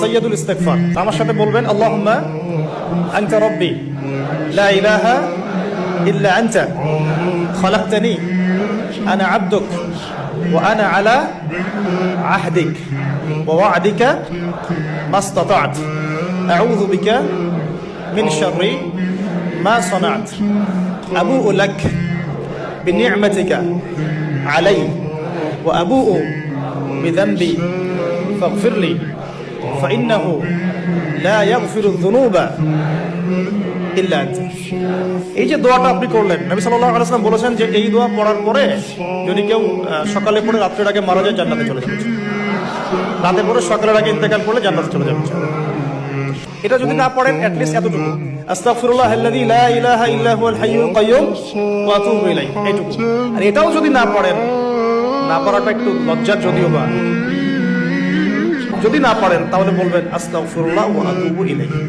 সৈয়দুল ইস্তেগফার আমার সাথে বলবেন আল্লাহুম্মা আনতা রাব্বি লা ইলাহা ইল্লা আনতা খলাকতানি আনা আবদুক ওয়া আনা আলা আহদিক ওয়া ওয়া'দিকা মাস্তাতা'ত আউযু বিকা মিন শাররি মা صنعت أبوء لك بنعمتك علي وأبوء بذنبي فاغفر لي فإنه لا يغفر الذنوب إلا أنت এই যে দোয়াটা আপনি করলেন নবী সাল্লাল্লাহু আলাইহি ওয়াসাল্লাম বলেছেন যে এই দোয়া পড়ার পরে যদি কেউ আহ, সকালে পড়ে রাত্রের আগে মারা যায় জান্নাতে চলে যাবে রাতে পড়ে সকালের আগে ইন্তেকাল করলে জান্নাতে চলে যাবে এটা যদি না পড়েন অ্যাটলিস্ট এতটুকু আস্তাগফিরুল্লাহ আল্লাযী লা ইলাহা ইল্লা হুয়াল হাইয়ুল কাইয়্যুম ওয়া আতুবু ইলাইহি এইটুকু আর এটাও যদি না পড়েন না পড়াটা একটু লজ্জার যদিও বা যদি না পারেন তাহলে বলবেন আস্তাগফিরুল্লাহ ওয়া আতুবু ইলাইহি।